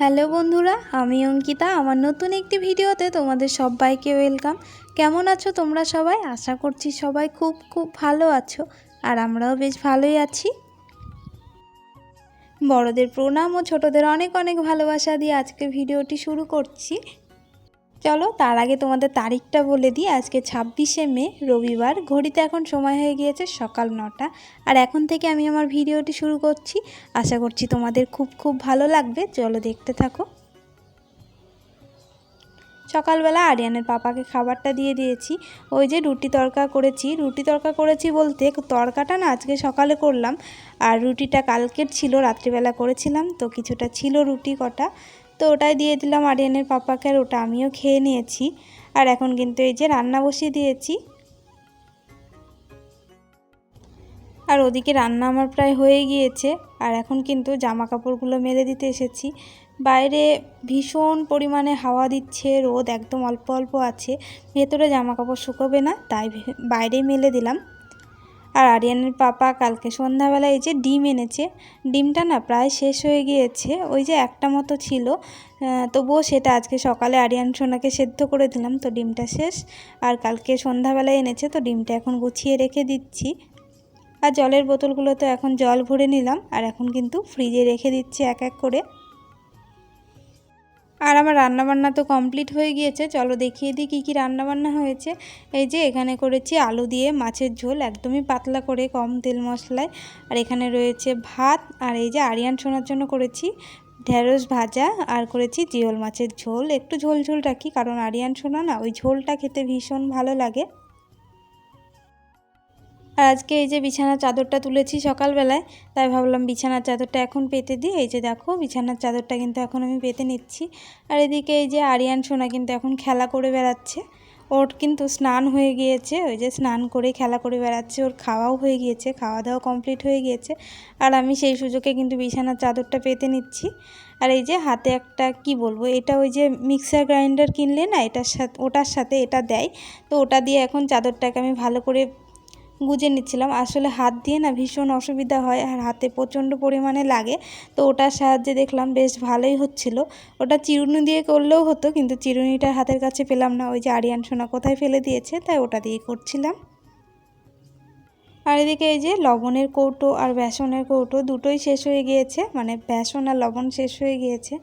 Hello বন্ধুরা, আমি অঙ্কিতা। আমার নতুন একটি ভিডিওতে তোমাদের সবাইকে ওয়েলকাম। কেমন আছো তোমরা সবাই? আশা করছি সবাই খুব খুব ভালো আছো, আর আমরাও বেশ ভালোই আছি। বড়দের প্রণাম ও ছোটদের অনেক অনেক ভালোবাসা দিয়ে আজকে ভিডিওটি শুরু করছি। চলো, তার আগে তোমাদের তারিখটা বলে দিই। আজকে ছাব্বিশে মে, রবিবার। ঘড়িতে এখন সময় হয়ে গিয়েছে সকাল নটা। আর এখন থেকে আমি আমার ভিডিওটি শুরু করছি। আশা করছি তোমাদের খুব খুব ভালো লাগবে। চলো দেখতে থাকো। সকালবেলা আরিয়ানের পাপাকে খাবারটা দিয়ে দিয়েছি। ওই যে রুটি তরকা করেছি। রুটি তরকা করেছি বলতে তরকাটা না আজকে সকালে করলাম। আর রুটিটা কালকের ছিল, রাত্রিবেলা করেছিলাম। তো কিছুটা ছিল রুটি কটা। তো ওটাই দিয়ে দিলাম আরিয়ানের পাপাকে আর ওটা আমিও খেয়ে নিয়েছি। আর এখন কিন্তু এই যে রান্না বসিয়ে দিয়েছি। আর ওদিকে রান্না আমার প্রায় হয়ে গিয়েছে। আর এখন কিন্তু জামা কাপড়গুলো মেলে দিতে এসেছি। বাইরে ভীষণ পরিমাণে হাওয়া দিচ্ছে, রোদ একদম অল্প অল্প আছে। ভেতরে জামা কাপড় শুকোবে না, তাই বাইরে মেলে দিলাম। আর আরিয়ানের পাপা কালকে সন্ধ্যাবেলায় এই যে ডিম এনেছে, ডিমটা না প্রায় শেষ হয়ে গিয়েছে, ওই যে একটা মতো ছিল। তবুও সেটা আজকে সকালে আরিয়ান সোনাকে সেদ্ধ করে দিলাম, তো ডিমটা শেষ। আর কালকে সন্ধ্যাবেলায় এনেছে, তো ডিমটা এখন গুছিয়ে রেখে দিচ্ছি। আর জলের বোতলগুলো তো এখন জল ভরে নিলাম, আর এখন কিন্তু ফ্রিজে রেখে দিচ্ছি এক এক করে। আর আমার রান্নাবান্না তো কমপ্লিট হয়ে গিয়েছে, চলো দেখিয়ে দিই কী কী রান্নাবান্না হয়েছে। এই যে এখানে করেছি আলু দিয়ে মাছের ঝোল, একদমই পাতলা করে কম তেল মশলায়। আর এখানে রয়েছে ভাত, আর এই যে আরিয়ান শোনার জন্য করেছি ঢেঁড়স ভাজা, আর করেছি জিওল মাছের ঝোল। একটু ঝোল ঝোল রাখি, কারণ আরিয়ান শোনা না, ওই ঝোলটা খেতে ভীষণ ভালো লাগে। আর আজকে এই যে বিছানার চাদরটা তুলেছি সকালবেলায়, তাই ভাবলাম বিছানার চাদরটা এখন পেতে দিই। এই যে দেখো, বিছানার চাদরটা কিন্তু এখন আমি পেতে নিচ্ছি। আর এদিকে এই যে আরিয়ান সোনা কিন্তু এখন খেলা করে বেড়াচ্ছে। ওর কিন্তু স্নান হয়ে গিয়েছে, ওই যে স্নান করে খেলা করে বেড়াচ্ছে, ওর খাওয়াও হয়ে গিয়েছে খাওয়া দাওয়া কমপ্লিট হয়ে গিয়েছে। আর আমি সেই সুযোগে কিন্তু বিছানার চাদরটা পেতে নিচ্ছি। আর এই যে হাতে একটা, কি বলব, এটা ওই যে মিক্সার গ্রাইন্ডার কিনলে না, এটার সাথে, ওটার সাথে এটা দেয়। তো ওটা দিয়ে এখন চাদরটাকে আমি ভালো করে গুজে নিচ্ছিলাম। আসলে হাত দিয়ে না ভীষণ অসুবিধা হয় আর হাতে প্রচণ্ড পরিমাণে লাগে। তো ওটার সাহায্যে দেখলাম বেশ ভালোই হচ্ছিল। ওটা চিরুনি দিয়ে করলেও হতো কিন্তু চিরুনিটা হাতের কাছে পেলাম না। ওই যে আরিয়ান সোনা কোথায় ফেলে দিয়েছে, তাই ওটা দিয়ে করছিলাম। আর এদিকে এই যে লবণের কৌটো আর বেসনের কৌটো দুটোই শেষ হয়ে গিয়েছে মানে বেসন আর লবণ শেষ হয়ে গিয়েছে।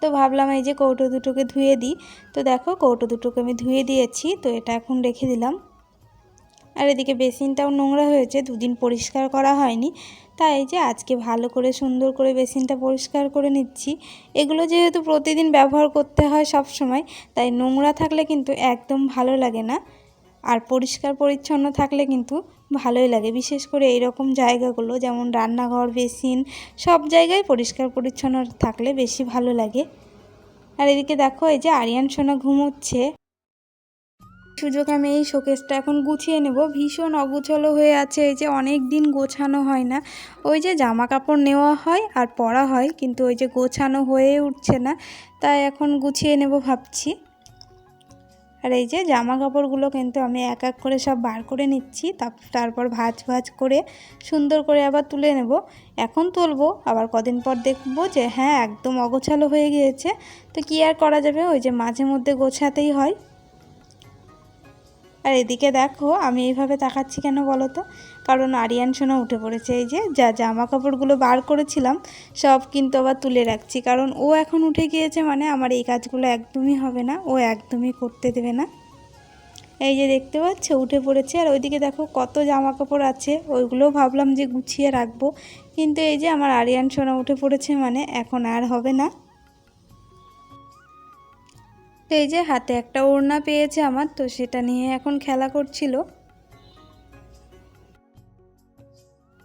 তো ভাবলাম এই যে কৌটো দুটোকে ধুয়ে দিই। তো দেখো কৌটো দুটোকে আমি ধুয়ে দিয়েছি, তো এটা এখন রেখে দিলাম। আর এদিকে বেসিনটাও নোংরা হয়েছে, দুদিন পরিষ্কার করা হয়নি। তাই যে আজকে ভালো করে সুন্দর করে বেসিনটা পরিষ্কার করে নিচ্ছি। এগুলো যেহেতু প্রতিদিন ব্যবহার করতে হয় সব সময়, তাই নোংরা থাকলে কিন্তু একদম ভালো লাগে না। আর পরিষ্কার পরিচ্ছন্ন থাকলে কিন্তু ভালোই লাগে। বিশেষ করে এইরকম জায়গাগুলো, যেমন রান্নাঘর, বেসিন, সব জায়গায় পরিষ্কার পরিচ্ছন্ন থাকলে বেশি ভালো লাগে। আর এদিকে দেখো, এই যে আরিয়ান সোনা ঘুমোচ্ছে। সুযোগ আমি এই শোকেসটা এখন গুছিয়ে নেব। ভীষণ অগুছলো হয়ে আছে এই যে অনেক দিন গোছানো হয় না। ওই যে জামা কাপড় নেওয়া হয় আর পরা হয়, কিন্তু ওই যে গোছানো হয়ে উঠছে না, তাই এখন গুছিয়ে নেব ভাবছি। আর এই যে জামা কাপড়গুলো কিন্তু আমি এক এক করে সব বার করে নিচ্ছি তারপর ভাজ ভাজ করে সুন্দর করে আবার তুলে নেব। এখন তুলবো, আবার কদিন পর দেখব যে হ্যাঁ একদম অগোছালো হয়ে গিয়েছে। তো কী আর করা যাবে? ওই যে মাঝে মধ্যে গোছাতেই হয়। আর এদিকে দেখো, আমি এইভাবে তাকাচ্ছি কেন বলো তো? কারণ আরিয়ান সোনা উঠে পড়েছে এই যে, যা জামা কাপড়গুলো বার করেছিলাম, সব কিন্তু আবার তুলে রাখছি। কারণ ও এখন উঠে গিয়েছে মানে আমার এই কাজগুলো একদমই হবে না, ও একদমই করতে দেবে না। এই যে দেখতে পাচ্ছ, উঠে পড়েছে। আর ওইদিকে দেখো কত জামা কাপড় আছে ওইগুলোও ভাবলাম যে গুছিয়ে রাখব। কিন্তু এই যে আমার আরিয়ান সোনা উঠে পড়েছে মানে এখন আর হবে না। তো এই যে হাতে একটা ওড়না পেয়েছে আমার, তো সেটা নিয়ে এখন খেলা করছিল।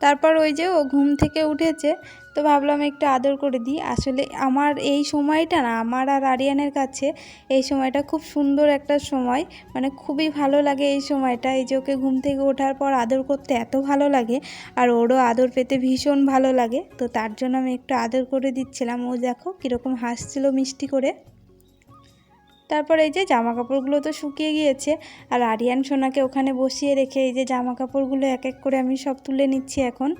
তারপর ওই যে ও ঘুম থেকে উঠেছে, তো ভাবলাম একটু আদর করে দিই। আসলে আমার এই সময়টা না, আমার আর আরিয়ানের কাছে এই সময়টা খুব সুন্দর একটা সময়। মানে খুবই ভালো লাগে এই সময়টা। এই যে ওকে ঘুম থেকে ওঠার পর আদর করতে এত ভালো লাগে, আর ওরও আদর পেতে ভীষণ ভালো লাগে। তো তার জন্য আমি একটু আদর করে দিচ্ছিলাম। ও দেখো কীরকম হাসছিল মিষ্টি করে। তারপর এই যে জামা কাপড়গুলো তো শুকিয়ে গিয়েছে, আর আরিয়ান সোনাকে ওখানে বসিয়ে রেখে এই যে জামা কাপড়গুলো এক এক করে আমি সব তুলে নিচ্ছি এখন।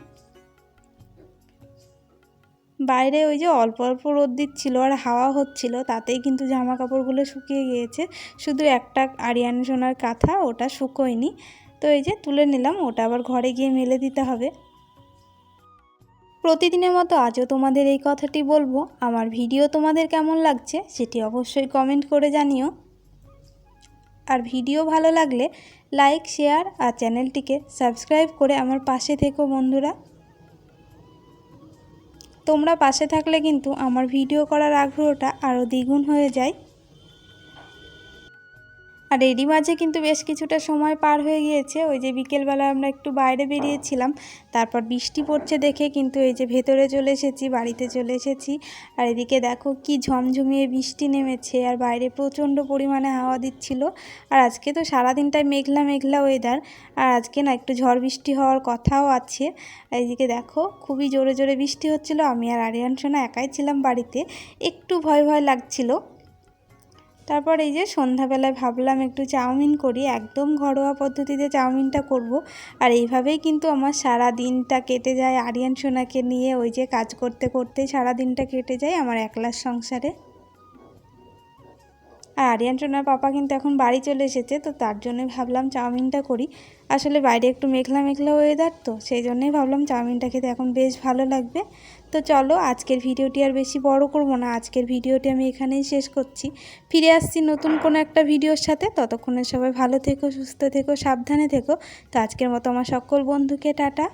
বাইরে ওই যে অল্প অল্প রোদ দিচ্ছিল আর হাওয়া হচ্ছিল, তাতেই কিন্তু জামা কাপড়গুলো শুকিয়ে গিয়েছে। শুধু একটা আরিয়ান সোনার কাঁথা, ওটা শুকোয়নি। তো এই যে তুলে নিলাম, ওটা আবার ঘরে গিয়ে মেলে দিতে হবে। প্রতিদিনের মতো আজও তোমাদের এই কথাটি বলব। আমার ভিডিও তোমাদের কেমন লাগছে সেটি অবশ্যই কমেন্ট করে জানিও। আর ভিডিও ভালো লাগলে লাইক শেয়ার আর চ্যানেলটিকে সাবস্ক্রাইব করে আমার পাশে থেকো বন্ধুরা। তোমরা পাশে থাকলে কিন্তু আমার ভিডিও করার আগ্রহটা আরও দ্বিগুণ হয়ে যায়। আর এরই মাঝে কিন্তু বেশ কিছুটা সময় পার হয়ে গিয়েছে। ওই যে বিকেলবেলা আমরা একটু বাইরে বেরিয়েছিলাম, তারপর বৃষ্টি পড়ছে দেখে কিন্তু এই যে ভেতরে চলে এসেছি, বাড়িতে চলে এসেছি। আর এদিকে দেখো কি ঝমঝমিয়ে বৃষ্টি নেমেছে আর বাইরে প্রচণ্ড পরিমাণে হাওয়া দিচ্ছিল। আর আজকে তো সারাদিনটাই মেঘলা মেঘলা ওয়েদার আর আজকে না একটু ঝড় বৃষ্টি হওয়ার কথাও আছে। এদিকে দেখো খুবই জোরে জোরে বৃষ্টি হচ্ছিল, আমি আর আরিয়ান সোনা একাই ছিলাম বাড়িতে, একটু ভয় ভয় লাগছিল। তারপর এই যে সন্ধ্যাবেলায় ভাবলাম একটু চাউমিন করি, একদম ঘরোয়া পদ্ধতিতে চাউমিনটা করব। আর এইভাবেই কিন্তু আমার সারা দিনটা কেটে যায়। আরিয়ান, সোনাকে নিয়ে ওই যে কাজ করতে করতে সারা দিনটা কেটে যায় আমার একলার সংসারে। আর আরিয়ান, সোনার পাপা কিন্তু এখন বাড়ি চলে এসেছে, তো তার জন্যই ভাবলাম চাউমিনটা করি। আসলে বাইরে একটু মেঘলা মেঘলা ওয়েদার তো, সেই জন্যই ভাবলাম চাউমিনটা খেতে। এখন বেশ ভালো লাগবে। তো চলো, আজকের ভিডিওটি আর বেশি বড় করব না। আজকের ভিডিওটি আমি এখানেই শেষ করছি। ফিরে আসছি নতুন কোনো একটা ভিডিওর সাথে। ততক্ষণে সবাই ভালো থেকো, সুস্থ থেকো, সাবধানে থেকো। তো আজকের মতো আমার সকল বন্ধুকে টাটা।